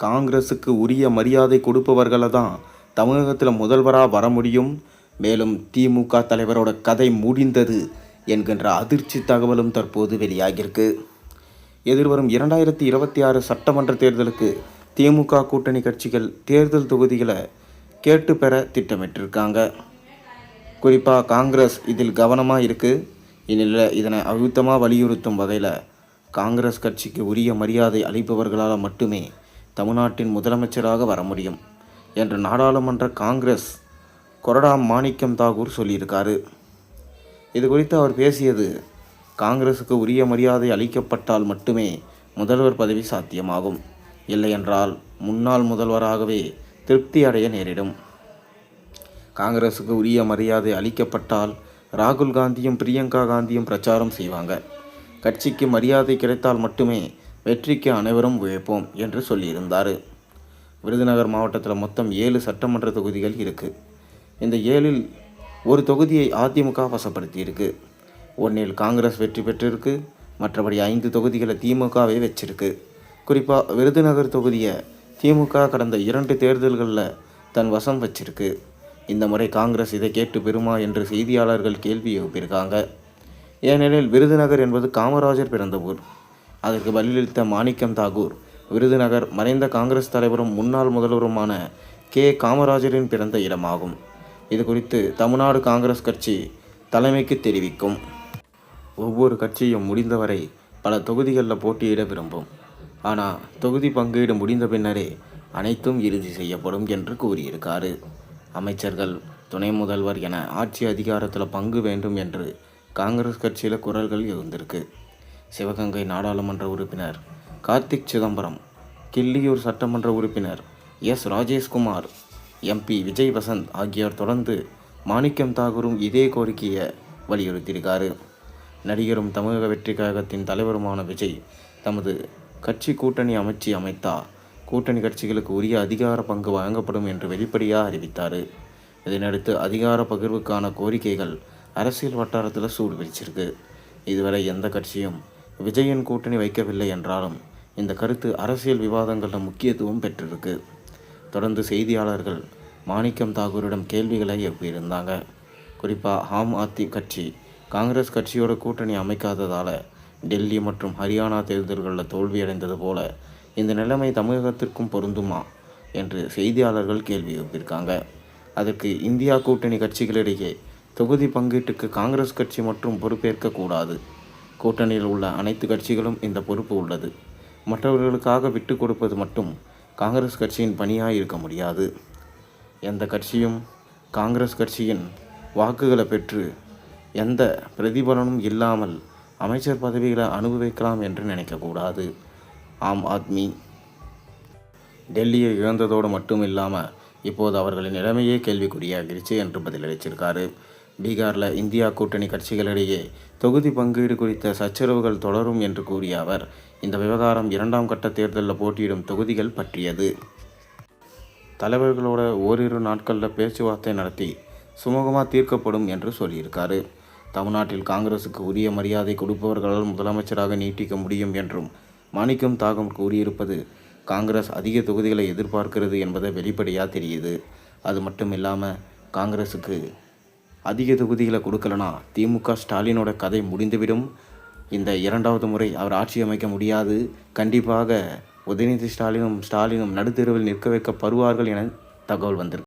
காங்கிரஸுக்கு உரிய மரியாதை கொடுப்பவர்களை தான் தமிழகத்தில் முதல்வராக வர முடியும். மேலும் திமுக தலைவரோட கதை முடிந்தது என்கின்ற அதிர்ச்சி தகவலும் தற்போது வெளியாகியிருக்கு. எதிர்வரும் இரண்டாயிரத்தி இருபத்தி ஆறு சட்டமன்ற தேர்தலுக்கு திமுக கூட்டணி கட்சிகள் தேர்தல் தொகுதிகளை கேட்டு பெற திட்டமிட்டிருக்காங்க. குறிப்பாக காங்கிரஸ் இதில் கவனமாக இருக்குது இதில் இதனை அழுத்தமாக வலியுறுத்தும் வகையில் காங்கிரஸ் கட்சிக்கு உரிய மரியாதை அளிப்பவர்களால் மட்டுமே தமிழ்நாட்டின் முதலமைச்சராக வர முடியும் என்று நாடாளுமன்ற காங்கிரஸ் கொரடா மாணிக்கம் தாகூர் சொல்லியிருக்காரு. இது குறித்து அவர் பேசியது காங்கிரசுக்கு உரிய மரியாதை அளிக்கப்பட்டால் மட்டுமே முதல்வர் பதவி சாத்தியமாகும். இல்லையென்றால் முன்னாள் முதல்வராகவே திருப்தி அடைய நேரிடும். காங்கிரசுக்கு உரிய மரியாதை அளிக்கப்பட்டால் ராகுல் காந்தியும் பிரியங்கா காந்தியும் பிரச்சாரம் செய்வாங்க. கட்சிக்கு மரியாதை கிடைத்தால் மட்டுமே வெற்றிக்கு அனைவரும் உழைப்போம் என்று சொல்லியிருந்தார். விருதுநகர் மாவட்டத்தில் மொத்தம் ஏழு சட்டமன்ற தொகுதிகள் இருக்குது இந்த ஏழில் ஒரு தொகுதியை அதிமுக வசப்படுத்தியிருக்கு. ஒன்றில் காங்கிரஸ் வெற்றி பெற்றிருக்கு. மற்றபடி ஐந்து தொகுதிகளை திமுகவே வச்சிருக்கு. குறிப்பாக விருதுநகர் தொகுதியை திமுக கடந்த இரண்டு தேர்தல்களில் தன் வசம் வச்சிருக்கு. இந்த முறை காங்கிரஸ் இதை கேட்டு பெறுமா என்று செய்தியாளர்கள் கேள்வி எழுப்பியிருக்காங்க. ஏனெனில் விருதுநகர் என்பது காமராஜர் பிறந்த ஊர். அதற்கு பதிலளித்த மாணிக்கம் தாகூர் விருதுநகர் மறைந்த காங்கிரஸ் தலைவரும் முன்னாள் முதல்வருமான கே. காமராஜரின் பிறந்த இடமாகும். இது குறித்து தமிழ்நாடு காங்கிரஸ் கட்சி தலைமைக்கு தெரிவிக்கும். ஒவ்வொரு கட்சியும் முடிந்தவரை பல தொகுதிகளில் போட்டியிட விரும்பும். ஆனால் தொகுதி பங்கீடு முடிந்த பின்னரே அனைத்தும் இறுதி செய்யப்படும் என்று கூறியிருக்காரு. அமைச்சர்கள் துணை முதல்வர் என ஆட்சி அதிகாரத்தில் பங்கு வேண்டும் என்று காங்கிரஸ் கட்சியில் குரல்கள் எழுந்திருக்கு. சிவகங்கை நாடாளுமன்ற உறுப்பினர் கார்த்திக் சிதம்பரம் கிள்ளியூர் சட்டமன்ற உறுப்பினர் எஸ். ராஜேஷ்குமார் எம்பி விஜய் வசந்த் ஆகியோர் தொடர்ந்து மாணிக்கம் தாகூரும் இதே கோரிக்கையை வலியுறுத்தியிருக்காரு. நடிகரும் தமிழக வெற்றி கழகத்தின் தலைவருமான விஜய் தமது கட்சி கூட்டணி அமைச்சு அமைத்தா கூட்டணி கட்சிகளுக்கு உரிய அதிகார பங்கு வழங்கப்படும் என்று வெளிப்படையாக அறிவித்தார். இதனடுத்து அதிகார பகிர்வுக்கான கோரிக்கைகள் அரசியல் வட்டாரத்தில் சூடு பிடிச்சிருக்கு இதுவரை எந்த கட்சியும் விஜயின் கூட்டணி வைக்கவில்லை என்றாலும் இந்த கருத்து அரசியல் விவாதங்களில் முக்கியத்துவம் பெற்றிருக்கு. தொடர்ந்து செய்தியாளர்கள் மாணிக்கம் தாகூரிடம் கேள்விகளை எழுப்பியிருந்தாங்க. குறிப்பாக ஆம் ஆத்மி கட்சி காங்கிரஸ் கட்சியோட கூட்டணி அமைக்காததால் டெல்லி மற்றும் ஹரியானா தேர்தல்களில் தோல்வியடைந்தது போல இந்த நிலைமை தமிழகத்திற்கும் பொருந்துமா என்று செய்தியாளர்கள் கேள்வி எழுப்பியிருக்காங்க. அதற்கு இந்தியா கூட்டணி கட்சிகளிடையே தொகுதி பங்கீட்டுக்கு காங்கிரஸ் கட்சி மற்றும் பொறுப்பேற்கக்கூடாது கூட்டணியில் உள்ள அனைத்து கட்சிகளும் இந்த பொறுப்பு உள்ளது. மற்றவர்களுக்காக விட்டு கொடுப்பது மட்டும் காங்கிரஸ் கட்சியின் பணியாக இருக்க முடியாது. எந்த கட்சியும் காங்கிரஸ் கட்சியின் வாக்குகளை பெற்று எந்த பிரதிபலனும் இல்லாமல் அமைச்சர் பதவிகளை அனுபவிக்கலாம் என்று நினைக்கக்கூடாது ஆம் ஆத்மி. டெல்லியை இழந்ததோடு மட்டும் இல்லாமல் இப்போது அவர்களின் நிலைமையே கேள்விக்குறியாகிருச்சு என்று பதிலளிச்சிருக்காரு. பீகாரில் இந்தியா கூட்டணி கட்சிகளிடையே தொகுதி பங்கீடு குறித்த சச்சரவுகள் தொடரும் என்று கூறிய அவர் இந்த விவகாரம் இரண்டாம் கட்ட தேர்தலில் போட்டியிடும் தொகுதிகள் பற்றியது. தலைவர்களோட ஓரிரு நாட்களில் பேச்சுவார்த்தை நடத்தி சுமூகமாக தீர்க்கப்படும் என்று சொல்லியிருக்காரு. தமிழ்நாட்டில் காங்கிரசுக்கு உரிய மரியாதை கொடுப்பவர்களால் முதலமைச்சராக நீட்டிக்க முடியும் என்றும் மாணிக்கம் தாகம் கூறியிருப்பது காங்கிரஸ் அதிக தொகுதிகளை எதிர்பார்க்கிறது என்பதை வெளிப்படையாக தெரியுது. அது மட்டும் இல்லாமல் காங்கிரஸுக்கு அதிக தொகுதிகளை கொடுக்கலனா திமுக ஸ்டாலினோட கதை முடிந்துவிடும். இந்த இரண்டாவது முறை அவர் ஆட்சி அமைக்க முடியாது. கண்டிப்பாக உதயநிதி ஸ்டாலினும் ஸ்டாலினும் நடுத்தெருவில் நிற்க வைக்கப்படுவார்கள் என தகவல் வந்திருக்கு.